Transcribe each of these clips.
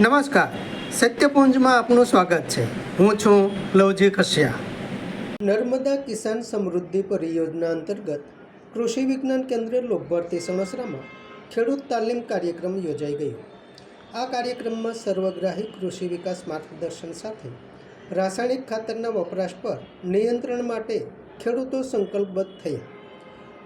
નમસ્કાર. સત્યપુંજમાં આપનું સ્વાગત છે. હું છું લવજી કશ્યા. નર્મદા કિસાન સમૃદ્ધિ પરિયોજના અંતર્ગત કૃષિ વિજ્ઞાન કેન્દ્ર લોકભારતી સણસરામાં ખેડૂત તાલીમ કાર્યક્રમ યોજાઈ ગયો. આ કાર્યક્રમમાં સર્વગ્રાહી કૃષિ વિકાસ માર્ગદર્શન સાથે રાસાયણિક ખાતરના વપરાશ પર નિયંત્રણ માટે ખેડૂતો સંકલ્પબદ્ધ થયા.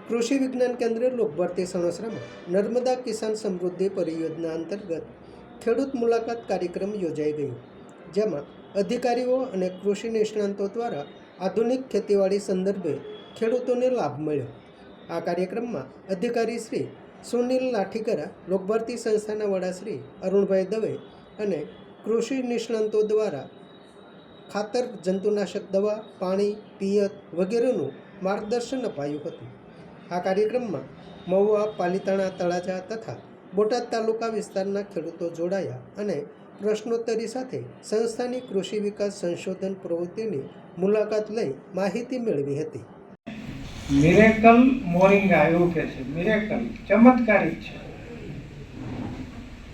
કૃષિ વિજ્ઞાન કેન્દ્ર લોકભારતી સણસરામાં નર્મદા કિસાન સમૃદ્ધિ પરિયોજના અંતર્ગત ખેડૂત મુલાકાત કાર્યક્રમ યોજાઈ ગયો, જેમાં અધિકારીઓ અને કૃષિ નિષ્ણાંતો દ્વારા આધુનિક ખેતીવાડી સંદર્ભે ખેડૂતોને લાભ મળ્યો. આ કાર્યક્રમમાં અધિકારી શ્રી સુનિલ લાઠીકરા, લોકભારતી સંસ્થાના વડા શ્રી અરુણભાઈ દવે અને કૃષિ નિષ્ણાંતો દ્વારા ખાતર, જંતુનાશક દવા, પાણી, પિયત વગેરેનું માર્ગદર્શન અપાયું હતું. આ કાર્યક્રમમાં મહુવા, પાલિતાણા, તળાજા તથા બોટાદ તાલુકા વિસ્તારના ખેડૂતો જોડાયા અને પ્રશ્નોત્તરી સાથે સંસ્થાની કૃષિ વિકાસ સંશોધન પ્રવૃત્તિની મુલાકાત લઈ માહિતી મેળવી હતી. મિરેકલ મોરિંગા એવું કે છે? મિરેકલ ચમત્કારિક છે.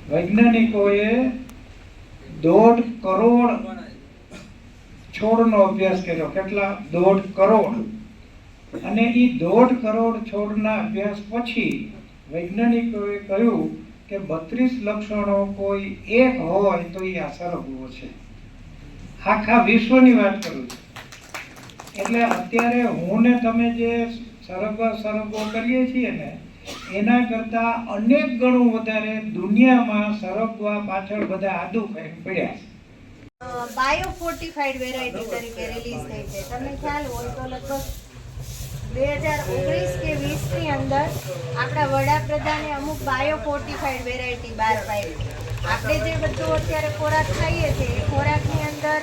વૈજ્ઞાનિકોએ દોઢ કરોડ છોડનો અભ્યાસ કર્યો. કેટલા? દોઢ કરોડ. અને એ દોઢ કરોડ છોડના અભ્યાસ પછી વૈજ્ઞાનિકોએ કહ્યું કે બત્રીસ લક્ષણો કોઈ એક હોય તો એ અસર સરગવો છે. આખા વિશ્વની વાત કરું છું. એટલે અત્યારે હું ને તમે જે સરગવા સરગવો કરીએ છીએ ને, એના કરતા અનેક ગણું વધારે દુનિયામાં સરગવા પાછળ બધા આદુ ખાઈને પડ્યા છે. બાયો ફોર્ટિફાઈડ વેરાયટી તરીકે રિલીઝ થઈ છે. તમને ખ્યાલ હોય તો લગભગ બે હજાર ઓગણીસ કે વીસની અંદર આપણા વડાપ્રધાને અમુક બાયો ફોર્ટિફાઈડ વેરાયટી બહાર પાડી. આપણે જે બધું અત્યારે ખોરાક ખાઈએ છીએ, એ ખોરાકની અંદર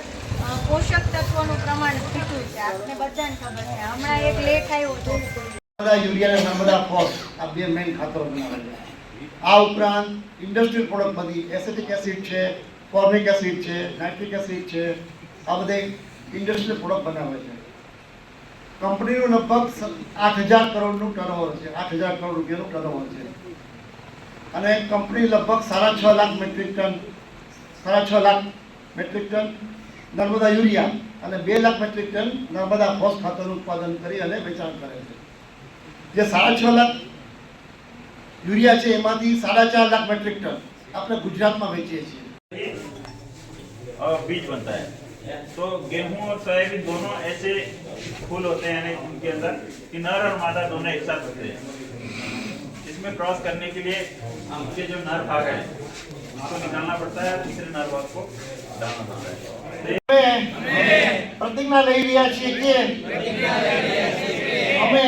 પોષક તત્વોનું પ્રમાણ ઘટ્યું છે. આપને બધાને ખબર છે. હમણાં એક લેખ આવ્યો હતો. નર્મદા યુરિયા અને નર્મદા ફોસ આ બે મેઇન ખાતરો આ ઉપરાંત ઇન્ડસ્ટ્રીયલ પ્રોડક્ટ બધી એસિટિક એસિડ છે ફોર્મિક એસિડ છે નાઇટ્રિક એસિડ છે, આ બધે ઇન્ડસ્ટ્રીયલ પ્રોડક્ટ બનાવે છે. કંપનીનું લગભગ આઠ હજાર કરોડનું ટર્નઓવર છે. આઠ હજાર કરોડ રૂપિયાનું ટર્નઓવર છે. અને કંપની લગભગ સાડા છ લાખ મેટ્રિક ટન, સાડા છ lakh metric ton Narmada urea અને બે lakh metric ton Narmada phos ખાતરનું ઉત્પાદન કરી અને વેચાણ કરે છે. જે સાડા છ લાખ યુરિયા છે, એમાંથી સાડા ચાર લાખ મેટ્રિક ટન આપણે ગુજરાતમાં વેચીએ છીએ. બીજ બનતા तो गेहूं और सोयाबीन दोनों ऐसे फूल होते हैं यानी उनके अंदर कि नर और मादा दोनों एक साथ होते हैं इसमें क्रॉस करने के लिए उनके जो नर भाग है उसको निकालना पड़ता है दूसरे नर भाग को डालना पड़ता है तो ये અમે પ્રતિજ્ઞા લઈ રહ્યા છીએ કે અમે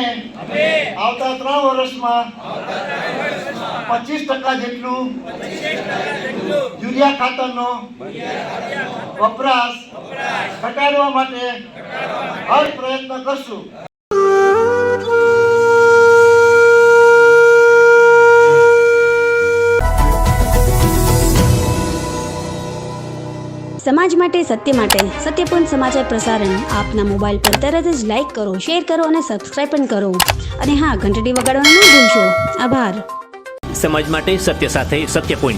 આવતા ત્રણ વર્ષમાં પચીસ ટકા જેટલું યુરિયા ખાતરનો વપરાશ ઘટાડવા માટે હર પ્રયત્ન કરશું. સમાજ માટે સત્ય માટે સત્યપૂર્ણ સમાચાર પ્રસારણ આપના મોબાઈલ પર તરત જ લાઈક કરો શેર કરો અને સબસ્ક્રાઈબ પણ કરો. અને હા ઘંટડી વગાડવાનું ન ભૂલશો. આભાર. સમાજ માટે સત્ય સાથે સત્યપુંજ